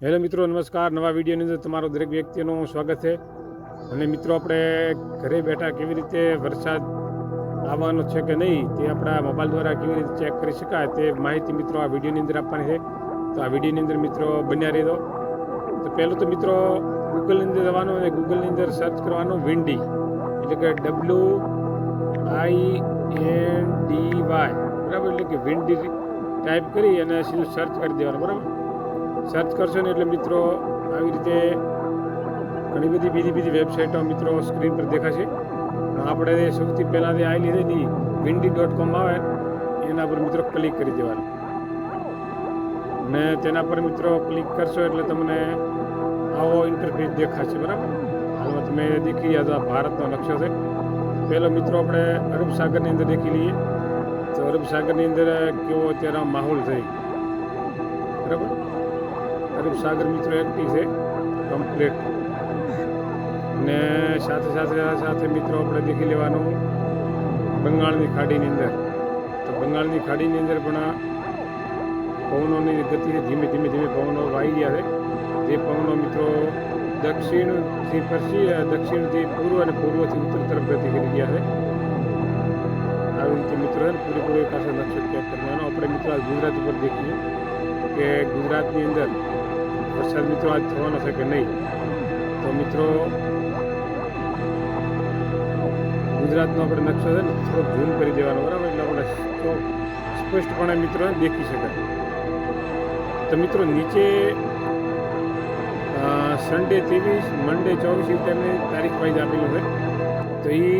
Hello મિત્રો, નમસ્કાર. નવા વિડીયોની અંદર તમારો દરેક વ્યક્તિનું સ્વાગત છે. અને મિત્રો, આપણે ઘરે બેઠા કેવી રીતે વરસાદ આવવાનો છે કે નહીં તે આપણા મોબાઈલ દ્વારા કેવી રીતે ચેક કરી શકાય તે માહિતી મિત્રો આ વિડીયોની અંદર આપવાની છે. તો આ વિડીયોની અંદર મિત્રો બન્યા રહેજો. તો પહેલું તો મિત્રો ગૂગલની અંદર જવાનું અને ગૂગલની અંદર સર્ચ કરવાનું વિન્ડી એટલે કે W I N D Y બરાબર? એટલે કે વિન્ડી ટાઈપ કરી અને સીધું સર્ચ કરી દેવાનું. બરાબર? સર્ચ કરશો ને એટલે મિત્રો આવી રીતે ઘણી બધી બીજી બીજી વેબસાઇટો મિત્રો સ્ક્રીન પર દેખાશે. આપણે સૌથી પહેલાં જે આવી લીધેલી વિન્ડી ડોટ કોમ આવે, એના પર મિત્રો ક્લિક કરી દેવાનું. અને તેના પર મિત્રો ક્લિક કરશો એટલે તમને આવો ઇન્ટરફેસ દેખાશે, બરાબર? હાલમાં તમે દેખી ગયા તો ભારતનો નકશો છે. પહેલો મિત્રો આપણે અરબ સાગરની અંદર દેખી લઈએ. તો અરબ સાગરની અંદર કેવો અત્યારે માહોલ થઈ અરબ સાગર મિત્રો એક્ટિવ છે. કમ્પ્લીટ ને સાથે સાથે સાથે મિત્રો આપણે દેખી લેવાનું બંગાળની ખાડીની અંદર. તો બંગાળની ખાડીની અંદર પણ પવનોની ગતિ ધીમે ધીમે ધીમે પવનો વાઈ ગયા છે. જે પવનો મિત્રો દક્ષિણથી પશ્ચિમ દક્ષિણથી પૂર્વ અને પૂર્વથી ઉત્તર તરફ ગતિ કરી ગયા છે. આવી રીતે મિત્રો પૂરેપૂરો આખો નકશો ચેક કરવાનો. આપણે મિત્રો ગુજરાત ઉપર દેખીએ. કે ગુજરાતની અંદર વરસાદ મિત્રો, આજ થવાનો છે કે નહીં? તો મિત્રો, ગુજરાતનો આપણે નકશો છે ને થોડોક ઝૂમ કરી દેવાનો, બરાબર? એટલે આપણે સ્પષ્ટપણે મિત્રો દેખી શકાય. તો મિત્રો, નીચે સન્ડે ત્રેવીસ મંડે ચોવીસ એ ટાઈમની તારીખ વાઇઝ આપેલું છે. તો એ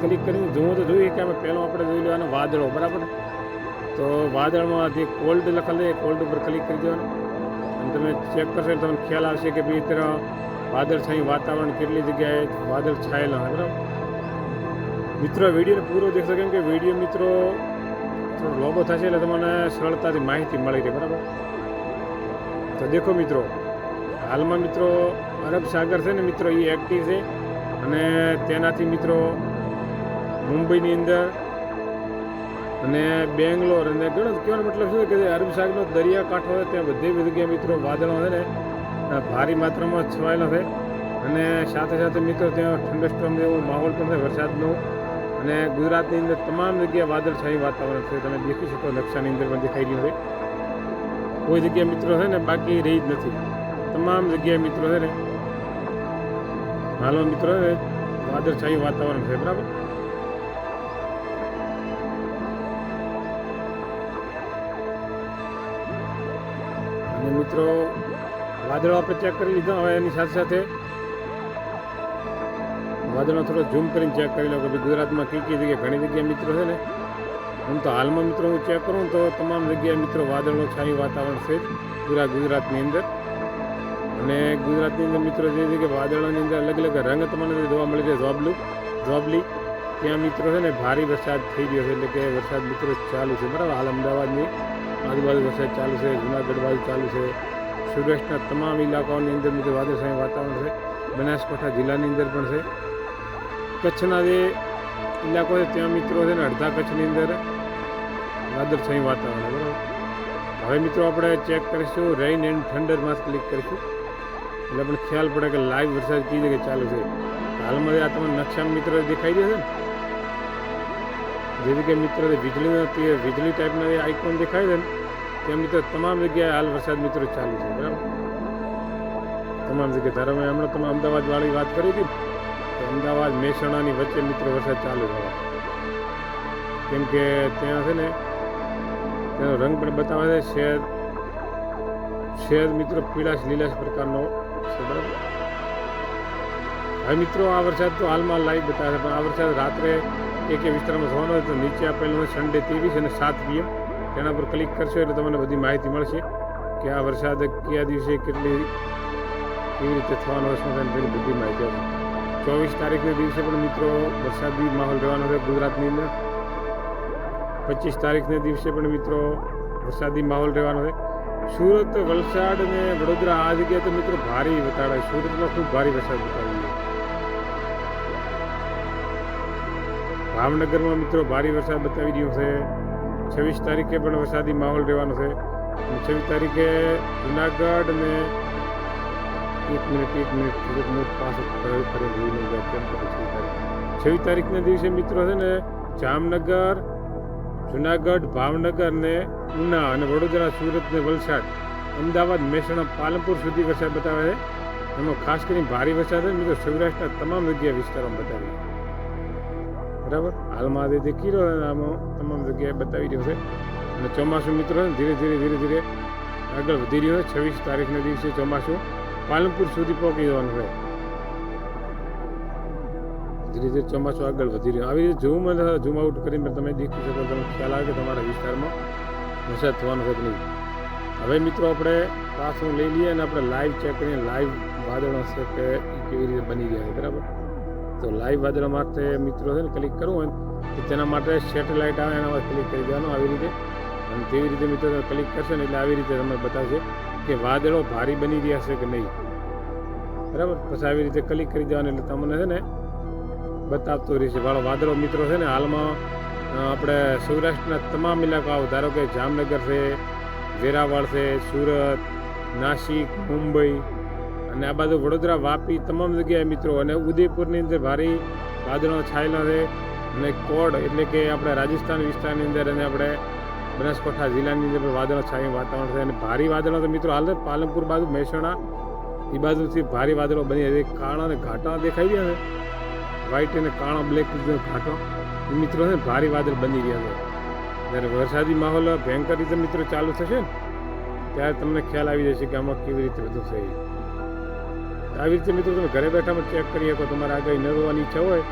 ક્લિક કરીને જોવું તો જોઈએ કે આપણે પહેલો આપણે જોઈ લેવાનો વાદળો, બરાબર? તો વાદળમાં જે કોલ્ડ લખેલું એ કોલ્ડ ઉપર ક્લિક કરી દેવાનું. તમે ચેક કરશો એટલે તમને ખ્યાલ આવશે કે ભાઈ તરફ વાદળ છાયું વાતાવરણ કેટલી જગ્યાએ વાદળ છાયેલા હોય, બરાબર? મિત્રો વીડિયો પૂરો દેખશો કેમ કે વીડિયો મિત્રો થોડો લોબો થશે એટલે તમને સરળતાથી માહિતી મળી રહે, બરાબર? તો દેખો મિત્રો, હાલમાં મિત્રો અરબ સાગર છે ને મિત્રો, એ એક્ટિવ છે. અને તેનાથી મિત્રો મુંબઈની અંદર અને બેંગ્લોર અને ઘણો કહેવાનો મતલબ શું કે અરબ સાગરનો દરિયાકાંઠો હોય ત્યાં બધી જગ્યાએ મિત્રો વાદળો છે ને ભારી માત્રામાં છવાયેલા છે. અને સાથે સાથે મિત્રો ત્યાં ઠંડસ્ટોમ જેવો માહોલ પણ છે વરસાદનો. અને ગુજરાતની અંદર તમામ જગ્યાએ વાદળછાયું વાતાવરણ છે. તમે દેખી શકો નકશાની અંદર પણ દેખાઈ રહ્યું છે. કોઈ જગ્યાએ મિત્રો છે ને બાકી રહી જ નથી. તમામ જગ્યાએ મિત્રો છે ને, હાલો મિત્રો વાદળછાયું વાતાવરણ છે, બરાબર? મિત્રો, વાદળો આપણે ચેક કરી લીધા હવે એની સાથે સાથે. વાદળો થોડો ઝૂમ કરીને ચેક કરી લો કે ગુજરાતમાં કઈ કઈ જગ્યાએ ઘણી જગ્યાએ મિત્રો છે ને. હું તો હાલમાં મિત્રો હું ચેક કરું તો તમામ જગ્યાએ મિત્રો વાદળો છાયું વાતાવરણ છે પૂરા ગુજરાતની અંદર. અને ગુજરાતની અંદર મિત્રો જે જગ્યાએ વાદળોની અંદર અલગ અલગ રંગ તમને જોવા મળે છે જોબલું જોબલી ત્યાં મિત્રો છે ને ભારે વરસાદ થઈ ગયો છે એટલે કે વરસાદ મિત્રો ચાલુ છે, બરાબર? હાલ અમદાવાદની આજુબાજુ વરસાદ ચાલુ છે, જુનાગઢ બાજુ ચાલુ છે. સૌરાષ્ટ્રના તમામ ઇલાકાઓની અંદર મિત્રો વાદળછાયું વાતાવરણ છે. બનાસકાંઠા જિલ્લાની અંદર પણ છે. કચ્છના જે ઇલાકો છે, ત્યાં મિત્રો છે ને અડધા કચ્છની અંદર વાદળછાયું વાતાવરણ બરાબર? હવે મિત્રો આપણે ચેક કરીશું રેઇન એન્ડ થંડરમાં ક્લિક કરીશું. એટલે આપણે ખ્યાલ પડે કે લાઈવ વરસાદ કઈ જગ્યાએ ચાલુ છે. હાલમાં આ તમને નકશામાં મિત્રો દેખાઈ છે ને, જે રીતે મિત્રો વીજળીના વીજળી ટાઈપના આઇકોન દેખાય છે ને ત્યાં મિત્રો તમામ જગ્યાએ હાલ વરસાદ મિત્રો ચાલુ છે, બરાબર? તમામ જગ્યાએ. ધારો મેં હમણાં તમે અમદાવાદવાળી વાત કરી હતી તો અમદાવાદ મહેસાણાની વચ્ચે મિત્રો વરસાદ ચાલુ થયો કેમ કે ત્યાં છે ને, તેનો રંગ પણ બતાવે છે, શેર શેર મિત્રો પીળાશ લીલાશ પ્રકારનો છે, બરાબર? હવે મિત્રો આ વરસાદ તો હાલમાં લાઈવ બતાવે છે, પણ આ વરસાદ રાત્રે એક વિસ્તારમાં થવાનો તો નીચે આપેલું સન્ડે ત્રેવીસ અને સાત પીએમ તેના પર ક્લિક કરશો એટલે તમને બધી માહિતી મળશે કે આ વરસાદ કયા દિવસે કેટલી કેવી રીતે થવાનો હશે તેની બધી માહિતી હશે ચોવીસ તારીખના દિવસે પણ મિત્રો વરસાદી માહોલ રહેવાનો છે ગુજરાતની અંદર. પચીસ તારીખના દિવસે પણ મિત્રો વરસાદી માહોલ રહેવાનો છે. સુરત, વલસાડ અને વડોદરા આ જગ્યાએ તો મિત્રો ભારે બતાવે સુરતમાં ખૂબ ભારે વરસાદ બતાવી ભાવનગરમાં મિત્રો ભારે વરસાદ બતાવી રહ્યો છે. છવ્વીસ તારીખે પણ વરસાદી માહોલ રહેવાનો છે. છવ્વીસ તારીખે જુનાગઢ ને એક મિનિટ એક મિનિટ થોડુંક કેમ કરે છવ્વીસ તારીખના દિવસે મિત્રો છે ને, જામનગર, જુનાગઢ, ભાવનગર ને ઉના અને વડોદરા, સુરત ને વલસાડ, અમદાવાદ, મહેસાણા, પાલનપુર સુધી વરસાદ બતાવે છે. એમાં ખાસ કરીને ભારે વરસાદ છે મિત્રો સૌરાષ્ટ્રના તમામ જગ્યા વિસ્તારોમાં બતાવી બરાબર? હાલમાં આજે જે કીરો આમાં તમામ જગ્યાએ બતાવી રહ્યો છે. અને ચોમાસું મિત્રો, ધીરે ધીરે ધીરે ધીરે આગળ વધી રહ્યો છે. છવ્વીસ તારીખના દિવસે ચોમાસું પાલનપુર સુધી પહોંચી જવાનું છે. ધીરે ધીરે ચોમાસું આગળ વધી રહ્યું. આવી રીતે ઝૂમ ઝૂમ આઉટ કરીને તમે દેખી શકો તમને ખ્યાલ આવે કે તમારા વિસ્તારમાં વરસાદ થવાનો છે કે નહીં. હવે મિત્રો, આપણે પાછું લઈ લઈએ અને આપણે લાઈવ ચેક કરીને લાઈવ વાદળો છે કે કેવી રીતે બની ગયા છે, બરાબર? તો લાઈવ વાદળા માટે મિત્રો છે ને ક્લિક કરવું હોય તો તેના માટે સેટેલાઇટ આવે, એના પર ક્લિક કરી દેવાનું આવી રીતે. અને તેવી રીતે મિત્રો તમે ક્લિક કરશો ને, એટલે આવી રીતે તમને બતાવશે કે વાદળો ભારી બની રહ્યા છે કે નહીં. બરાબર? પછી આવી રીતે ક્લિક કરી દેવાનું, એટલે તમને છે ને બતાવતું રહેશે. વાળો વાદળો મિત્રો છે ને, હાલમાં આપણે સૌરાષ્ટ્રના તમામ ઇલાકાઓ ધારો કે જામનગર છે, વેરાવળ છે, સુરત, નાસિક, મુંબઈ અને આ બાજુ વડોદરા, વાપી તમામ જગ્યાએ મિત્રો, અને ઉદયપુરની અંદર ભારે વાદળો છાયેલા છે. અને કોડ એટલે કે આપણે રાજસ્થાન વિસ્તારની અંદર અને આપણે બનાસકાંઠા જિલ્લાની અંદર પણ વાદળો છાયું વાતાવરણ છે. અને ભારે વાદળો તો મિત્રો હાલ પાલનપુર બાજુ, મહેસાણા, એ બાજુથી ભારે વાદળો બની છે. કાળા અને ઘાટા દેખાઈ ગયા ને વ્હાઈટ અને કાળા બ્લેક ઘાટો. એ મિત્રો છે ભારે વાદળ બની ગયા છે. જ્યારે વરસાદી માહોલ ભયંકર રીતે મિત્રો ચાલુ થશે ત્યારે તમને ખ્યાલ આવી જશે કે આમાં કેવી રીતે બધું એ. આવી રીતે મિત્રો તમે ઘરે બેઠામાં ચેક કરી શકો તમારે આગળ નરવાની ઈચ્છા હોય,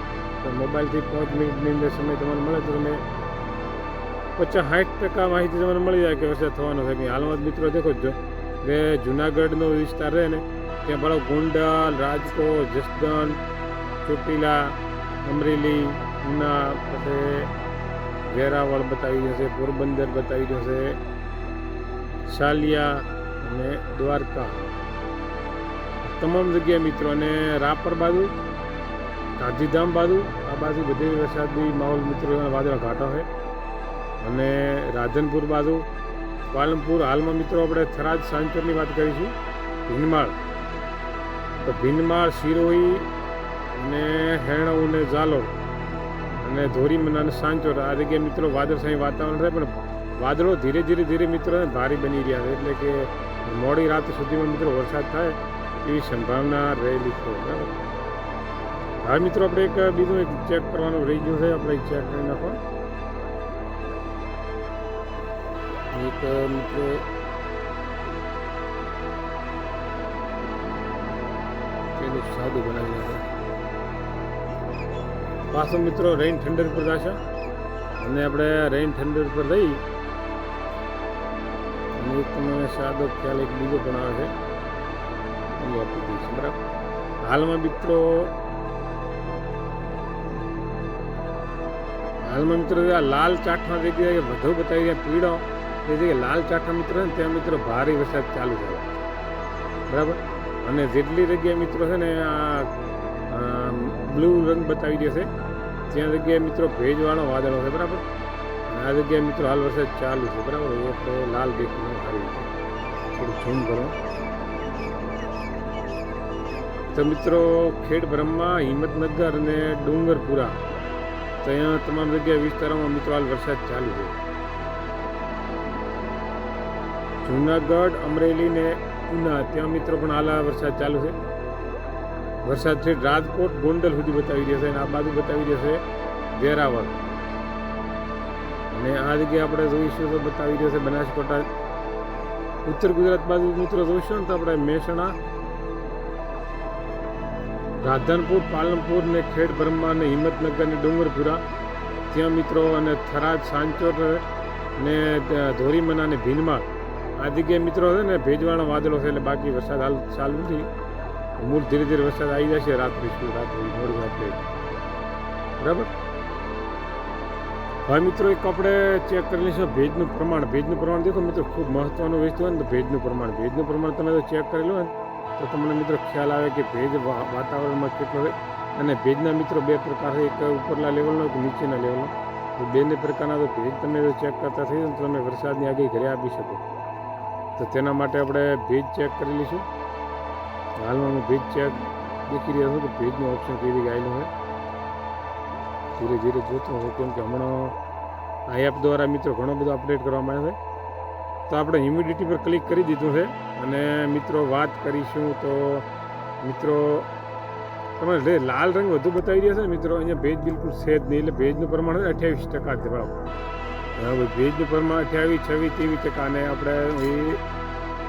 તો મોબાઈલથી પાંચ મિનિટની અંદર સમય તમને મળે, તો તમે પચાસ સાઠ ટકા માહિતી તમને મળી જાય કે વરસાદ થવાનો છે. હાલમાં જ મિત્રો દેખો જો કે જુનાગઢનો વિસ્તાર રહે ને, ત્યાં બરાબર ગોંડલ, રાજકોટ, જસદણ, ચોટીલા, અમરેલી, ઉના, પછી વેરાવળ બતાવી જશે પોરબંદર બતાવી જશે સાલિયા અને દ્વારકા. તમામ જગ્યાએ મિત્રો, અને રાપર બાજુ, ગાંધીધામ બાજુ, આ બાજુ બધી વરસાદી માહોલ મિત્રો વાદળા ઘાટા છે. અને રાધનપુર બાજુ, પાલનપુર હાલમાં મિત્રો, આપણે થરાદ સાંચોરની વાત કરીશું, ભીનમાળ. તો ભીનમાળ, શિરોહી અને હેણવ ને ઝાલોડ અને ધોરીમના અને સાંચોર, આ જગ્યાએ મિત્રો, વાદળછાયું વાતાવરણ રહે પણ વાદળો ધીરે ધીરે ધીરે મિત્રો, ભારે બની રહ્યા છે. એટલે કે મોડી રાત સુધીમાં મિત્રો, વરસાદ થાય. એવી સંભાવના રહેલી છે, બરાબર? હા, મિત્રો, આપણે એક બીજું એક ચેક કરવાનું રહી ગયું છે, આપણે ચેક કરી નાખો. એક, મિત્રો પેલું સાદું બનાવી નાખો પાછો, મિત્રો રેઇન ઠંડર પર જશે. અને આપણે રેઇન ઠંડર પર લઈ અને તમને સાદો ખ્યાલ, એક બીજો પણ આવે છે. એ આપી દઈશું, બરાબર? હાલમાં મિત્રો હાલમાં મિત્રો, આ લાલ ચાઠા જગ્યાએ વધુ બતાવી રહ્યા પીળો. એ જગ્યાએ લાલ ચાઠા મિત્રો ને, ત્યાં મિત્રો ભારે વરસાદ ચાલુ થયો બરાબર? અને જેટલી જગ્યાએ મિત્રો છે ને, આ બ્લુ રંગ બતાવી દેશે ત્યાં જગ્યાએ મિત્રો ભેજવાળો વાદળો છે, બરાબર? આ જગ્યાએ મિત્રો હાલ વરસાદ ચાલુ છે, બરાબર? એટલે લાલ દેખવાનું સારી થોડું ઝૂમ કરો. તો મિત્રો, ખેડ બ્રહ્મા, હિંમતનગર અને ડુંગરપુરા. તો અહીંયા તમામ જગ્યાએ વિસ્તારોમાં મિત્રો હાલ વરસાદ ચાલુ છે. જુનાગઢ, અમરેલી ને ઉના, ત્યાં મિત્રો પણ હાલ વરસાદ ચાલુ છે. વરસાદ છે રાજકોટ, ગોંડલ સુધી બતાવી દેશે અને આ બાજુ બતાવી દેશે વેરાવળ. અને આ જગ્યાએ આપણે જોઈશું તો બતાવી દેશે બનાસકાંઠા. ઉત્તર ગુજરાત બાજુ મિત્રો જોઈશું ને તો આપણે મહેસાણા રાધનપુર, પાલનપુર ને ખેડ બ્રહ્મા ને હિંમતનગર ને ડુંગરપુરા. ત્યાં મિત્રો અને થરાદ, સાંચોર ને ધોરીમના ને ભીનમાળ આ જગ્યાએ મિત્રો છે ને, ભેજવાળો વાદળો છે એટલે બાકી વરસાદ હાલ ચાલુ નથી. મૂળ ધીરે ધીરે વરસાદ આવી જશે રાત્રે શું, રાત્રે, મોડી રાત્રે. બરાબર? હવે મિત્રો એક આપણે ચેક કરી લઈશું ભેજનું પ્રમાણ. ભેજનું પ્રમાણ દેખો મિત્રો, ખૂબ મહત્વનું વસ્તુ હોય ને તો ભેજનું પ્રમાણ. ભેજનું પ્રમાણ તમે જો ચેક કરી લો ને તો તમને મિત્રો ખ્યાલ આવે કે ભેજ વાતાવરણમાં કેટલો હોય? અને ભેજના મિત્રો બે પ્રકાર, એક ઉપરના લેવલનો એક નીચેના લેવલનો તો બંને પ્રકારના તો ભેજ તમે ચેક કરતા થઈ તો તમે વરસાદની આગાહી ઘરે આપી શકો. તો તેના માટે આપણે ભેજ ચેક કરી લઈશું. હાલમાં હું ભેજ ચેક દેખી રહ્યો છું કે ભેજનું ઓપ્શન કઈ રીતે હોય. ધીરે ધીરે જોતો હું કેમ કે હમણાં આ એપ દ્વારા મિત્રો ઘણો બધો અપડેટ કરવામાં આવે છે. તો આપણે હ્યુમિડિટી પર ક્લિક કરી દીધું છે. અને મિત્રો, વાત કરીશું તો મિત્રો તમે જે લાલ રંગ વધુ બતાવી રહ્યા છે ને મિત્રો, અહીંયા ભેજ બિલકુલ છે જ નહીં, એટલે ભેજનું પ્રમાણ અઠ્યાવીસ ટકા છે બરાબર હવે ભેજનું પ્રમાણ અઠ્યાવીસ, છવ્વીસ, ત્રેવીસ ટકા અને આપણે એ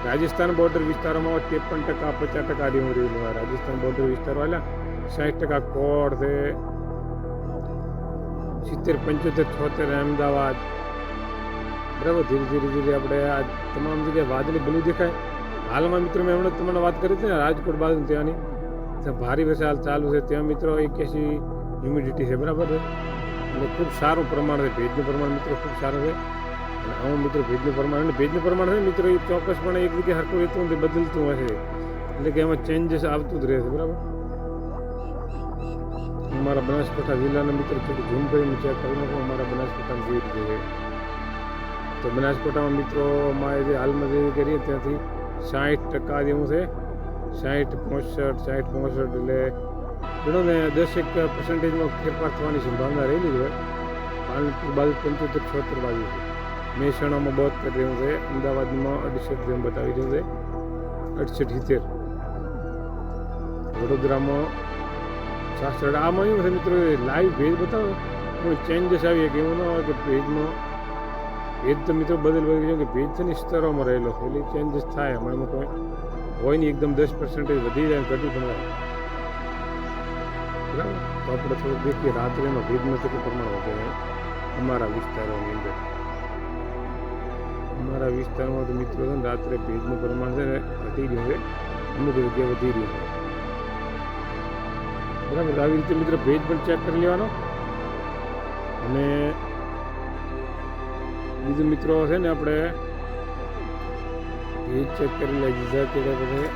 રાજસ્થાન બોર્ડર વિસ્તારોમાં ત્રેપન ટકા, પચાસ ટકા જેવું રહેલું હોય રાજસ્થાન બોર્ડર વિસ્તારો એટલે સાઠ ટકા કોડ છે. સિત્તેર, પંચોતેર, છોતેર અમદાવાદ. બરાબર, ધીરે ધીરે ધીરે આપણે આ તમામ જગ્યાએ વાદળી બ્લુ દેખાય. હાલમાં મિત્રો મેં હમણાં તમને વાત કરી હતી ને, રાજકોટ બાજુ ત્યાંની. ત્યાં ભારે વરસાદ ચાલુ છે, ત્યાં મિત્રો એક્યાસી હ્યુમિડિટી છે બરાબર છે? એટલે ખૂબ સારું પ્રમાણ છે, ભેજનું પ્રમાણ મિત્રો ખૂબ સારું છે. અને આવું મિત્રો ભેજનું પ્રમાણ, અને ભેજનું પ્રમાણ છે મિત્રો, એ ચોક્કસપણે એક રીતે હરકું રહેતું નથી, બદલતું હોય છે. એટલે કે એમાં ચેન્જીસ આવતું જ રહે છે, બરાબર? અમારા બનાસકાંઠા જિલ્લાના મિત્રો થોડું ઝૂમ કરીને ચેક કરી નાખો, અમારા બનાસકાંઠામાં જે રીતે છે. તો બનાસકાંઠામાં મિત્રોમાં જે હાલમાં જે કરીએ ત્યાંથી સાઠ ટકા જેવું છે. સાઠ પોસઠ સાઠ પોસઠ એટલે ને દસેક પર્સન્ટેજમાં ફેરફાર થવાની સંભાવના રહેલી હોય. બાવીસ બાજુ પંચોતેર છોતેર બાજુ છે. મહેસાણામાં બોતેર જેવું છે. અમદાવાદમાં અડસઠ જેવું બતાવી રહ્યું છે. અડસઠ સિત્તેર. વડોદરામાં સાસઠ. આમાં એવું છે મિત્રો લાઈવ ભેજ બતાવો. પણ ચેન્જીસ આવી કે એવું ન હોય કે ભેજમાં ભેજ તો મિત્રો બદલ બદલી ગયો કે ભેજ છે ને સ્તરોમાં રહેલો છે. એટલે ચેન્જીસ થાય. એમાં એમાં હોય નહીં. એકદમ દસ પર્સન્ટેજ વધી જાય ઘટી પણ બરાબર? તો આપણે થોડુંક દેખીએ. રાત્રેમાં ભેજમાં કેટલું પ્રમાણ વધે. અમારા વિસ્તારોની અંદર. અમારા વિસ્તારમાં તો મિત્રો છે ને રાત્રે ભેજનું પ્રમાણ છે ને ઘટી ગયું છે. અમુક જગ્યાએ વધી રહ્યું છે. બરાબર? આવી રીતે મિત્રો ભેજ પણ ચેક કરી લેવાનો. અને બીજું મિત્રો છે ને આપણે ભેજ ચેક કરી લે જીજા કેળા બધે.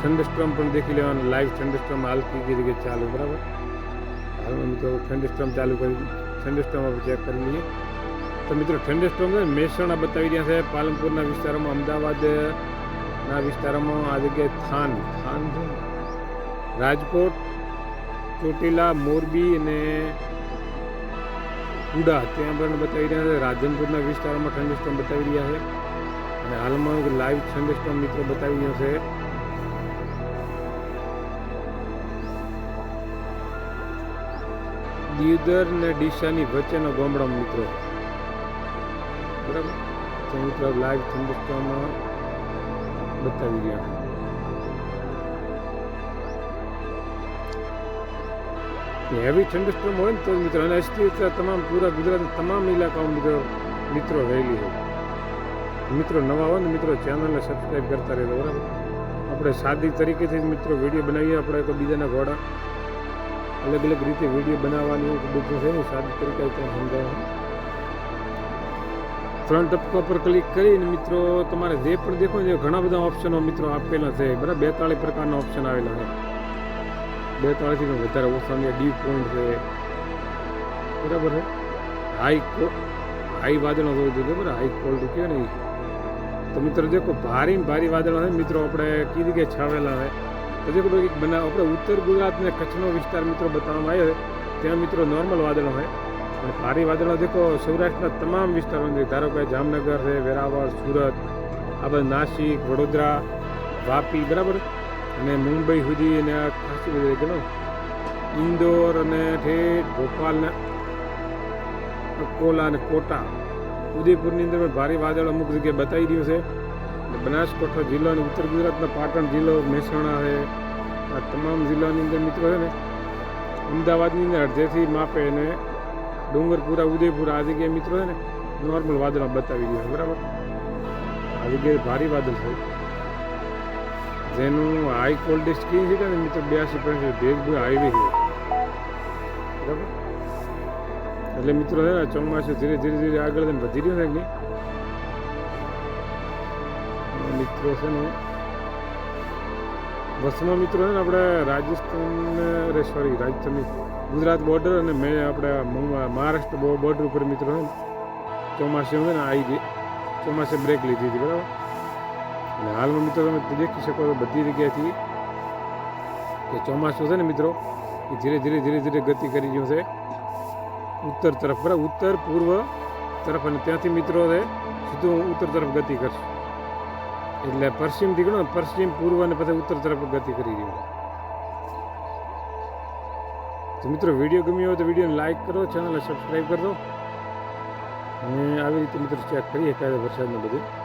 થંડરસ્ટોમ પણ દેખી લેવાનું લાઈવ થંડરસ્ટોમ હાલ કઈ રીતે ચાલુ, બરાબર? હાલમાં મિત્રો થંડરસ્ટોમ ચાલુ કરી થંડરસ્ટોમ આપણે ચેક કરી લઈએ. તો મિત્રો થંડરસ્ટોમ છે મહેસાણા બતાવી રહ્યા છે, પાલનપુરના વિસ્તારોમાં, અમદાવાદના વિસ્તારોમાં આ જગ્યાએ થાન થાન છે રાજકોટ ચોટીલા, મોરબી અને કુડા ત્યાં પણ બતાવી રહ્યા છે. રાધનપુરના વિસ્તારોમાં થંડરસ્ટોમ બતાવી રહ્યા છે. અને હાલમાં લાઈવ થંડરસ્ટોમ મિત્રો બતાવી રહ્યો છે. દીવદર ને ડીસાની વચ્ચેનો ગામડો મિત્રો. બરાબર? મિત્રો લાઈવ થંડરસ્ટોમમાં બતાવી રહ્યા હેવી થંડરસ્ટોમ હોય ને તો મિત્રો, અને અસ્થિરતા તમામ પૂરા ગુજરાતના તમામ ઇલાકાઓ મિત્રો મિત્રો રહેલી હોય. મિત્રો નવા હોય ને મિત્રો ચેનલને સબસ્ક્રાઈબ કરતા રહેજો, બરાબર? આપણે સાદી તરીકેથી મિત્રો વીડિયો બનાવીએ, આપણે કોઈ બીજાના ઘોડા અલગ અલગ રીતે વીડિયો બનાવવાની બધું છે ને સાદી તરીકે ત્યાં ત્રણ ટપકા પર ક્લિક કરીને મિત્રો, તમારે જે પણ દેખો છે ઘણા બધા ઓપ્શનો મિત્રો આપેલા છે. બરાબર? બેતાળીસ પ્રકારના ઓપ્શન આવેલા છે. બેતાળીસથી પણ વધારે ઓછાની ડી પોઈન્ટ છે. બરાબર છે? હાઈ હાઈ વાદળો હોવું જોઈએ બરાબર? હાઈ ક્વોલિટી કહે ને તો મિત્રો દેખો ભારે ભારી વાદળો છે મિત્રો, આપણે કીધી કે છાવેલા છે? તો દેખો એક બનાવ આપણે ઉત્તર ગુજરાત ને કચ્છનો વિસ્તાર મિત્રો બતાવવામાં આવ્યો છે. ત્યાં મિત્રો નોર્મલ વાદળો હોય અને ભારે વાદળો દેખો, સૌરાષ્ટ્રના તમામ વિસ્તારો છે ધારો કે જામનગર છે, વેરાવળ, સુરત, આ બધા નાસિક, વડોદરા, વાપી, બરાબર? અને મુંબઈ સુધી અને આ ખાસી બધી ગણો ઇન્દોર અને ઠેઠ ભોપાલ ને અકોલા અને કોટા. ઉદયપુરની અંદર પણ ભારે વાદળ અમુક જગ્યાએ બતાવી રહ્યું છે. બનાસકાંઠા જિલ્લો અને ઉત્તર ગુજરાતના પાટણ જિલ્લો, મહેસાણા છે. આ તમામ જિલ્લાની અંદર મિત્રો છે ને, અમદાવાદની અંદર અડધેથી માપે અને ડુંગરપુરા, ઉદયપુર આ જગ્યાએ મિત્રો છે ને નોર્મલ વાદળા બતાવી રહ્યું છે, બરાબર? આ જગ્યાએ ભારે વાદળ છે. જેનું હાઈ ક્વોલિટી સ્કીન છે ને મિત્રો? બ્યાસી પર્સન્ટ ભેજ આવી છે. બરાબર? એટલે મિત્રો છે ને ચોમાસું ધીરે ધીરે ધીરે આગળ થઈને વધી રહ્યું ને મિત્રો છે ને બસમાં મિત્રો છે ને, આપણે રાજસ્થાન અરે સોરી રાજસ્થાનની ગુજરાત બોર્ડર અને મેં આપણે મહારાષ્ટ્ર બોર્ડર ઉપર મિત્રો છે ને, ચોમાસે ને આવી ચોમાસે બ્રેક લીધી હતી, બરાબર? અને હાલમાં મિત્રો તમે દેખી શકો છો બધી જગ્યાએથી કે ચોમાસું છે ને મિત્રો, એ ધીરે ધીરે ધીરે ધીરે ગતિ કરી રહ્યું છે. ઉત્તર તરફ, બરાબર, ઉત્તર, પૂર્વ તરફ અને ત્યાંથી મિત્રો છે, સીધું ઉત્તર તરફ ગતિ કરશે. એટલે પશ્ચિમથી ગણો પશ્ચિમ, પૂર્વ અને પછી ઉત્તર તરફ ગતિ કરી રહ્યું તો મિત્રો, વીડિયો ગમ્યો હોય તો વિડીયોને લાઈક કરો, ચેનલને સબસ્ક્રાઈબ કરજો. અને આવી રીતે મિત્રો ચેક કરીએ ક્યારે વરસાદમાં બધું.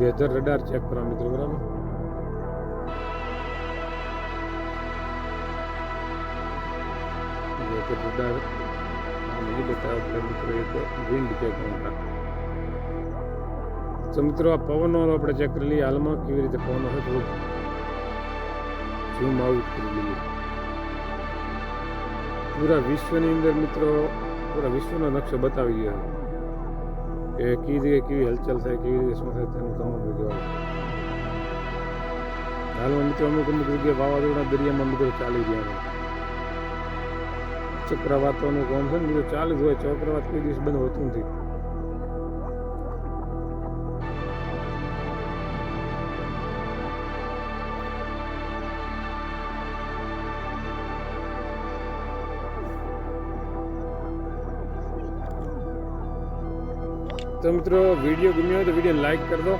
વેધર રડાર ચેક કરવા મિત્રો, બરાબર? વેધર રડાર નહીં બતાવે મિત્રો એક વિન્ડ ચેક કરતા તો મિત્રો, આ પવનો આપણે ચેક કરી લઈએ હાલમાં, કેવી રીતે પવન હોય થોડું ઝૂમ આઉટ કરી લઈએ. પૂરા વિશ્વની અંદર મિત્રો, પૂરા વિશ્વનો નકશો બતાવી ગયો કે કેવી રીતે કેવી હલચલ થાય, કેવી રીતે શું થાય, તેનું તમામ બધું હાલમાં મિત્રો, અમુક અમુક જગ્યાએ વાવાઝોડા દરિયામાં મિત્રો ચાલી ગયા ચક્રવાતોનું કોણ છે ને મિત્રો ચાલુ જ હોય, ચક્રવાત કોઈ દિવસ બંધ હોતું નથી. તો મિત્રો, વીડિયો ગમ્યો હોય તો વીડિયો લાઈક કરી દો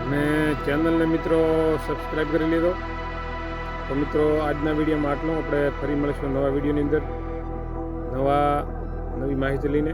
અને ચેનલને મિત્રો સબસ્ક્રાઈબ કરી લીધો. તો મિત્રો, આજના વિડીયોમાં આટલું. આપણે ફરી મળીશું નવા વિડીયોની અંદર નવા, નવી માહિતી લઈને.